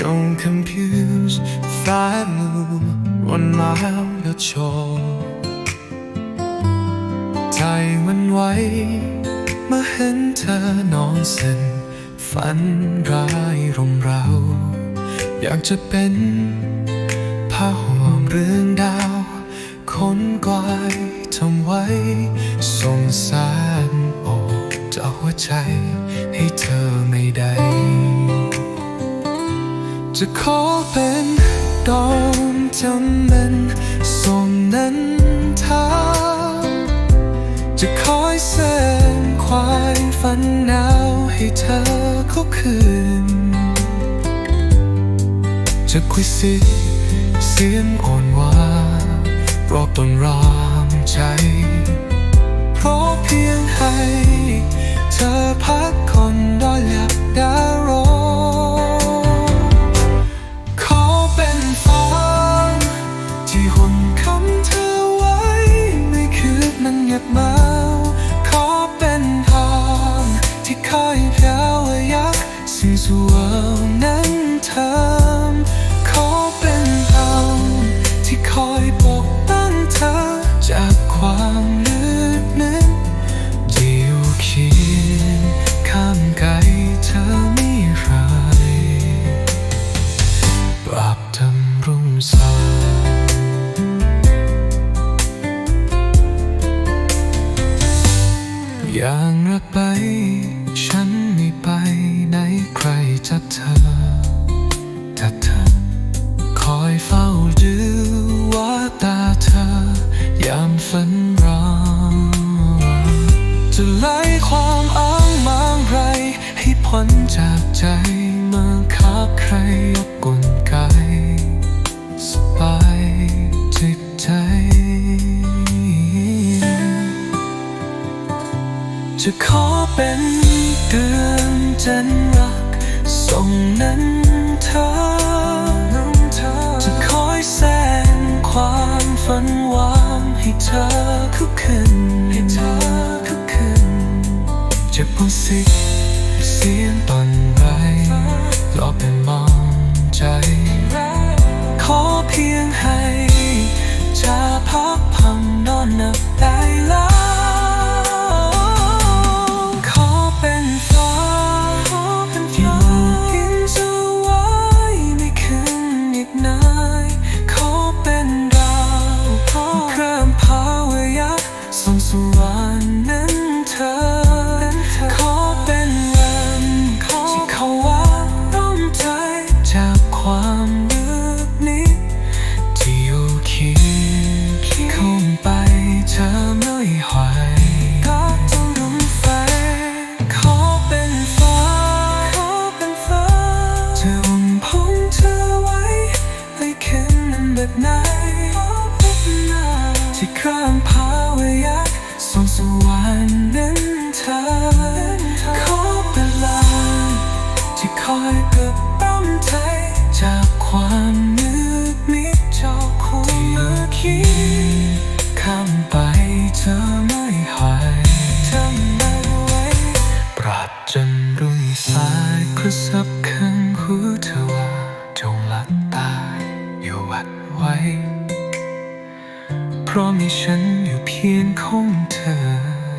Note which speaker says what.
Speaker 1: Young confused if I move one mile your shore ใจมันไหวมาเห็นเธอนอนส้นฝันร้ายรมเรา อยากจะเป็นผ้าห่มเรื่องดาวคนกวายทำไว้สงสารออกจากหัวใจ จะขอเป็นดอมจำเป็นส่งนั้นทาจะคอยแสนควายฝันหนาวให้เธอเข้าคืน จะคุยสิเสียงอ่อนหวานรอบต้นรามใจ เพราะเพียงให้เธอพัก อย่างรักไป ฉันไม่ไปไหนใครจะเธอแต่เธอ คอยเฝ้าดูว่าตาเธอยามฝันร้อนจะไล่ความอ้างมางไร ให้พ้นจากใจเมื่อขาดใครยก จะขอเป็นเดือนจันรักส่งนั้นเธอ จะคอยแสนความฝันหวานให้เธอทุกคืนให้เธอคุกคืนจะพูดสิ ไหนขอพบหน้าที่ข้างพา ไว้ เพราะมีฉันอยู่เพียงของเธอ